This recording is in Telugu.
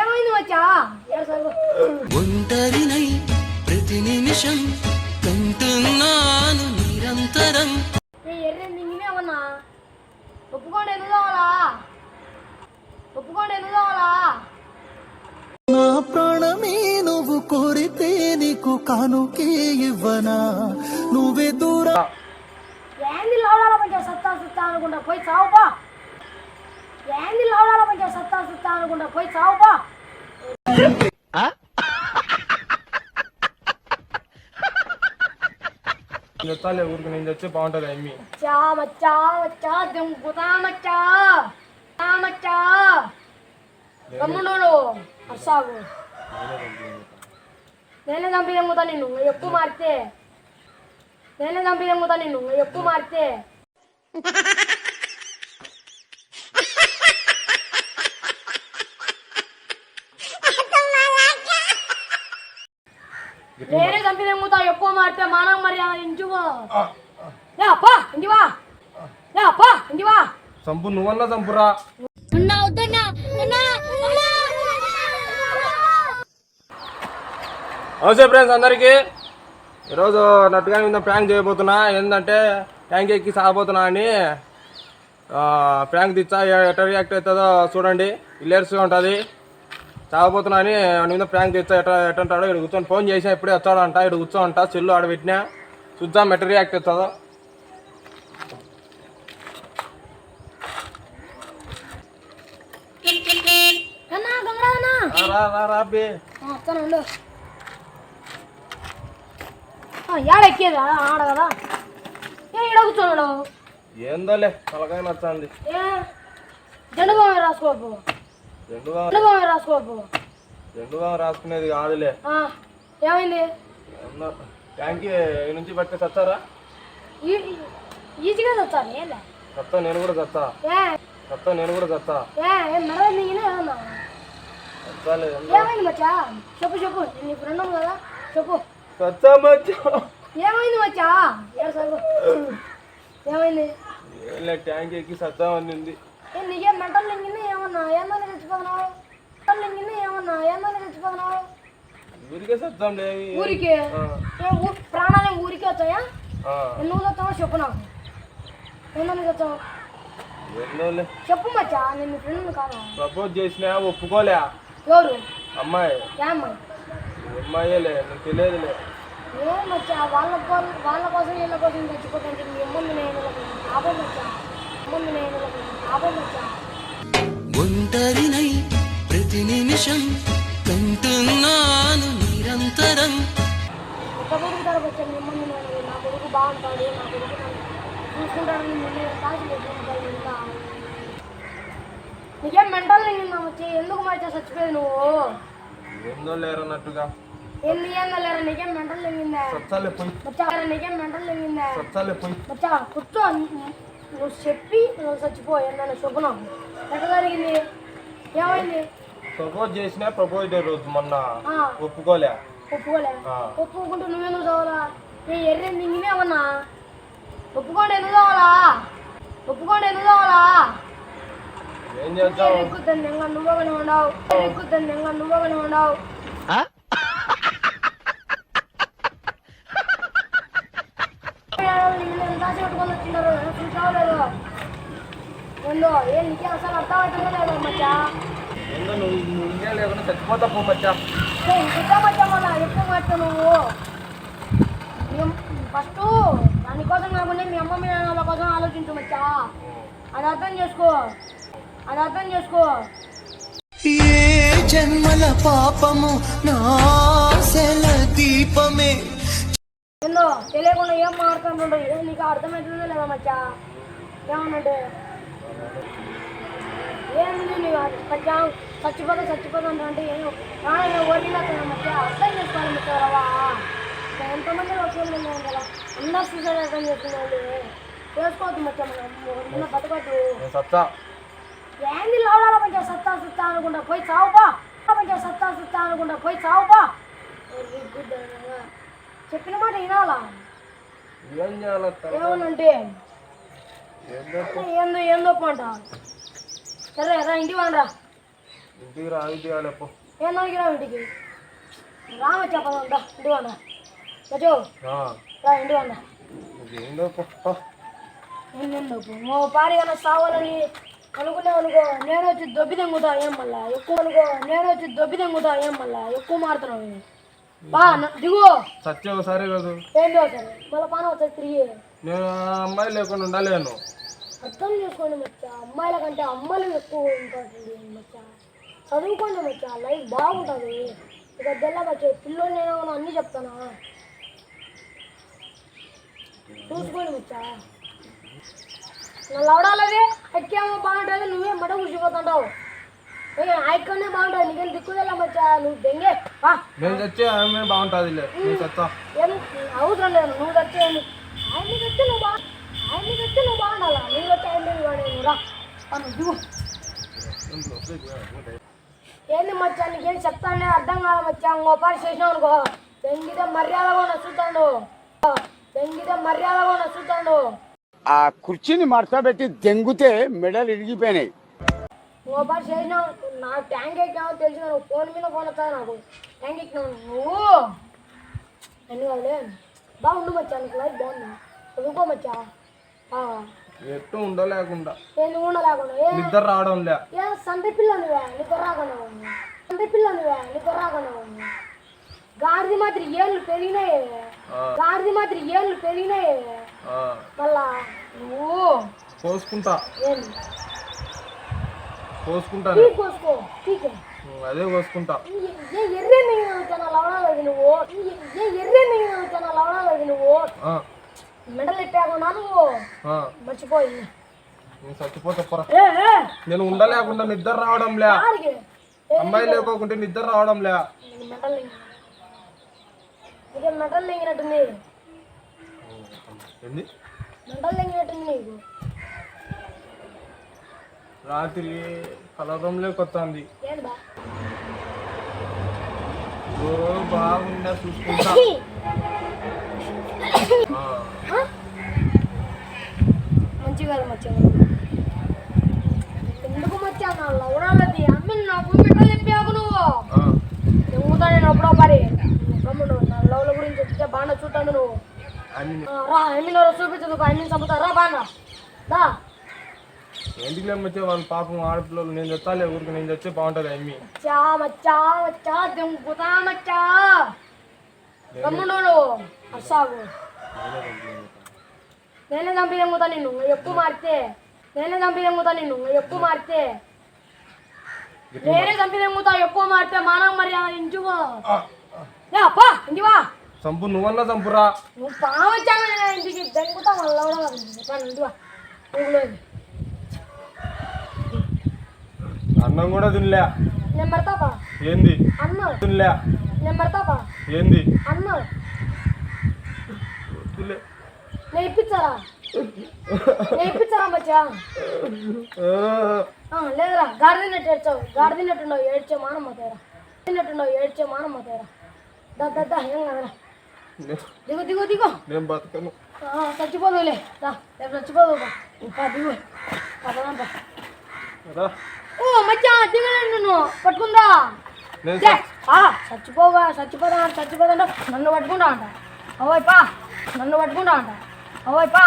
ఏమైంది మచ్చా? ఒంటరినై ప్రతి నిమిషం కంటున్నాను నిరంతరం. ఏ ఎర్రే మింగినేమన్నా ఒప్పుకోండి ఎందుకు కావాలా? ఒప్పుకోండి ఎందుకు కావాలా? నా ప్రాణమే నువ్వు కోరితే నీకు కానుకే ఇవ్వనా? నువ్వే దూరం ఏంది లవడాల పంచా సత్తా సత్తా అనుకుంటా. పోయి చావుపా. ఏంది లవడాల పంచా సత్తా సత్తా అనుకుంటా. పోయి చావుపా. చెప్తాలే ఊరికి నేను తెచ్చి బాగుంటుంది అమ్మి. మచ్చా మచ్చా మచ్చా దింపుతా మచ్చా. మచ్చా, మచ్చా తమ్ముడు అస్సాగు నేనే చంపి తెంగుతా నిన్ను ఎక్కువ మారితే? నేనే చంపి తెంగుతా నిన్ను ఎక్కువ మారితే? నేనే చంపి తెంగుతా ఎక్కువ మారితే మానవ మర్యాద ఇంచుకో ఏ అప్పా ఇంటివా? ఏ అప్పా ఇంటివా? చంపు నువ్వన్నా చంపురా. నమస్తే ఫ్రెండ్స్ అందరికీ. ఈరోజు నట్టుగా మీద ప్రాంక్ చేయబోతున్నా. ఏంటంటే ట్యాంక్ ఎక్కి సాగబోతున్నా అని. ప్రాంక్ తెచ్చా ఎట్లా రియాక్ట్ అవుతుందో చూడండి. ఇల్లేర్స్గా ఉంటుంది. సాగబోతున్నా అని వాడి మీద ప్రాంక్ తెచ్చా ఎట్లా ఎట్టుంటాడో ఇక్కడ కూర్చొని ఫోన్ చేసా ఇప్పుడే వచ్చాడంట ఇక్కడ కూర్చోంట చెల్లు ఆడ పెట్టినా. చూద్దాం ఎట్లా రియాక్ట్ అవుతుందో ఆడ కదా. ఏందోలే తలకాయ నచ్చింది. ఏ జెండు రాసుకోపు రాసుకునేది కాదులే. ఆ, ఏమైంది? ఈ నుంచి పట్టి చచ్చారా ఈజీగా ఏలే నేను కూడా చస్తా ఏ చస్తా నేను కూడా చచ్చాలే ఏమైంది మచ్చా? చెప్పు చెప్పు. నీ ఫ్రెండ్ కదా. చెప్పు. చచ్చా మచ్చా. ఏమైంది మచ్చా? ఏమైంది? ట్యాంక్ ఎక్కి ఉంది ఏ నీకేం మెంటల్ ఏమన్నా? ఏమన్నా తెచ్చిపోతున్నావు మెంటల్ లింగిని ఏమన్నా ఏమన్నా తెచ్చిపోతున్నావు ఊరికే ఊరికి ప్రాణాలు ఊరికి వచ్చాయా నువ్వు తెచ్చావో చెప్పు నాకు ఏమన్నా ఏందోలే చెప్పు మచ్చా నేను ఫ్రెండ్ కాదా ప్రపోజ్ చేసినా ఒప్పుకోలే ఎవరు అమ్మాయి అమ్మాయి అమ్మాయిలే నీకు తెలియదులే ఏం మచ్చా వాళ్ళ కోసం వాళ్ళ కోసం వీళ్ళ కోసం తెచ్చిపోతుంటే మీ అమ్మని నేను ఆపం మచ్చా అమ్మని నేను ఆపం మచ్చా ఒంటరినై ప్రతి నిమిషం కంటున్నాను నిరంతరం. నీకేం మెంటల్ వచ్చి ఎందుకు మచ్చా చచ్చిపోయి నువ్వు? ఏందో లేరన్నట్టుగా. ఎన్ని ఏందా లేరా నీకేం మెంటల్ మచ్చా నీకేం మెంటల్ మచ్చా కూర్చో. నువ్వు చెప్పి నువ్వు చచ్చిపో ఏందన్న శుభనం ఎట్లా జరిగింది? ఏమైంది? ప్రపోజ్ చేసినా ప్రపోజ్ డే రోజు మొన్న. ఆ, ఒప్పుకోలే. ఒప్పుకోలే. ఆ. ఒప్పుకుంటూ నువ్వెందుకు చదవాలా? ఏ ఎర్రే మింగినేమన్నా ఒప్పుకోండి ఎందుకు కావాలా ఒప్పుకోండి ఎందుకు కావాలా ఏం చేద్దాం ఎక్కుద్దని ఇంకా నువ్వగానే ఉండవు ఎక్కుద్దని ఇంకా నువ్వగానే ఉండవు ఏందో ఏం నీకే అసలు అర్థం అవుతుందో లేదో మచ్చా? ఏందో నువ్వు నువ్వు ఇండియా లేకుండా చచ్చిపోతా పో మచ్చా. ఇంకా మచ్చా మళ్ళా ఎక్కువ మచ్చా నువ్వు? ఫస్ట్ దానికోసం కాకుండా మీ అమ్మ మీ నాన్నల కోసం ఆలోచించు మచ్చా. అది అర్థం చేసుకో. అది అర్థం చేసుకో. ఏ జన్మల పాపము నాశల దీపమే? ఏందో తెలియకుండా ఏం మాట్లాడుతుండో ఏం నీకు అర్థమవుతుందో లేదా మచ్చా? ఏమన్నంటే ఏంది నీకు మచ్చా చచ్చిపోతా చచ్చిపోతా అంటే ఓడిలా మచ్చా అర్థం చేసుకోవాలి రవా ఎంతమంది వచ్చేది ఉన్నాం కదా అందరు సూసైడ్ అర్థం చేసుకున్నాడు చేసుకోవద్దు మచ్చా మనం. బతకద్దు. నేను ఏంది లవడాల పంచా సత్తా సత్తా అనుకుంటా? పోయి చావుపా. పంచా సత్తా సత్తా అనుకుంటా? పోయి చావుపా. చెప్పిన మాట వినాలా? ఏమనంటే ఏందో సరే రా ఇంటికి రా ఏం ఇంటికి? రామ చెప్పదా ఇంటి రా ఇంటి సావాలని అనుకునే అనుకో నేను వచ్చి దొబ్బి తెంగుతా ఏం మళ్ళా? ఎక్కువ అనుకో నేను వచ్చి దొబ్బి తెంగుతా ఏం మళ్ళా? ఎక్కువ మారుతున్నావు దిగు. సత్యం ఒకసారి కాదు. ఏంటో సరే మళ్ళీ పాన వచ్చి తిరిగి. నేను అమ్మాయి లేకుండా ఉండలేను. అర్థం చేసుకోండి మచ్చా. అమ్మాయిల కంటే అమ్మాయిలు ఎక్కువ ఇంపార్టెంట్ మచ్చా? చదువుకోండి మచ్చా. లైఫ్ బాగుంటుంది. ఇక తెల్ల మచ్చా పిల్లలు నేను అన్నీ చెప్తానా? చూసుకోండి మచ్చా. నా లవడాలదే ఎక్కేమో బాగుంటుంది నువ్వే మట కూర్చిపోతుంటావు ఆయక్కడనే బాగుంటుంది నీకేం దిక్కుదెల్ల మచ్చా? నువ్వు దెంగే ఆమె నేను అవసరం లేదు నువ్వు తెచ్చి నువ్వు బా ఆయన్ని తెచ్చి నువ్వు బాగుండాలా? నువ్వు వచ్చి ఆయన ఏంది మచ్చా నీకేం చెప్తానే అర్థం కాదు మచ్చా? ఇంకో పని చేసినావు అనుకో. దెంగితే మర్యాదగా నచ్చుతాడు దెంగితే మర్యాదగా నచ్చుతాడు ఆ కుర్చీని మడతబెట్టి దెంగుతే మెడలు ఇరిగిపోయినాయి. ఇంకో పని చేసినావు నా ట్యాంక్ ఎక్కినావు తెలిసి నువ్వు ఫోన్ మీద ఫోన్ వస్తుంది నాకు? ట్యాంక్ ఎక్కినావు? నువ్వు? అన్ని కాదులే. బాగుండు మచ్చా నీకు లైఫ్ బాగుంది? చదువుకో మచ్చా. ఆ. ఎట్టు ఉండలేకుండా. ఏంది ఉండ లేకుండా ఏ? నిద్ర రావడం లే. ఏ సంత పిల్లనివే నీకు రాకుండా ఉంది సంత పిల్లనివే నీకు రాకుండా గాడిది మాదిరి ఏళ్ళు పెరిగినాయి. గాడిది మాదిరి ఏళ్ళు పెరిగినాయి. మళ్ళా నువ్వు? కోసుకుంటా కోసుకుంటానే. అదే కోసుకుంటా. ఏ ఎర్రే లవడాలేదు నువ్వు? ఏ ఎర్రే లవడాలేదు నువ్వు? మెడలు ఎట్టాకున్నా నువ్వు? మర్చిపోయి. నేను చచ్చిపోతే పోరా. ఏ ఏ. నేను ఉండలేకుండా నిద్ర రావడం లే. అమ్మాయి లేకోకుంటే నిద్ర రావడం లే. మెడల్ ఇదే మెడల్ లెంగినట్టుంది ఏంది? మెడల్ లెంగినట్టుంది నీకు. రాత్రి కలరంలో కొత్తంది. బాగుండా చూసుకుంటా. ఆ, మంచి కాదు మచ్చా. ఎందుకు మచ్చా? నా అమ్మి మెడల్ చెప్పావు నువ్వు? ఎమ్ముతా నేను అప్పుడో గమ్మును నా లవ్ల గురించి చెప్తే బాగా చూస్తాను నువ్వు. రా ఎమ్మిలో చూపించదు. అమ్మిని చంపుతా. రా బాగా దా. ఎందుకు లేమొచ్చే వాళ్ళ పాపం ఆడపిల్లలు నేను తెచ్చాలే ఊరికి నేను తెచ్చే బాగుంటుంది అమ్మి మచ్చా మచ్చా మచ్చా దింపుతా మచ్చా. నువ్వు అస్సాగు నేనే చంపి తెంగుతా నిన్ను ఎక్కువ మారితే? నేనే చంపి తెంగుతా నిన్ను ఎక్కువ మారితే? నేనే చంపి తెంగుతా ఎక్కువ మారితే? మానవ మర్యాద ఇంచుకో అప్పా ఇంటివా చంపు నువ్వన్నా చంపురా. నువ్వు పావచ్చాను నేను ఇంటికి. దెంగుతా మళ్ళీ కూడా ఇంటివా ఊగులేదు అన్నం కూడా తినలే. ఏంది? అన్న. తినలే. ఏంది? నేను ఇప్పించారా మచ్చా? లేదురా. గాడిదినట్టు ఏడ్చావు. గాడిదినట్టున్నావు ఏడ్చే మానమ్మ తేరా గాడిదినట్టున్నావు ఏడ్చే మానమ్మ తేరా దా దా దా ఏం కదరా. దిగు దిగు దిగు. నేను బతకను. ఆ, చచ్చిపోదులే దా రేపు చచ్చిపోదు దిగు. పదనా బా. రా. ఓ మచ్చా దిగలేను నువ్వు పట్టుకుందా? చచ్చిపోగా చచ్చిపోదా చచ్చిపోదా నన్ను పట్టుకుంటా అంట. అవయ్ పా నన్ను పట్టుకుంటా అంట. అవయ్ పా.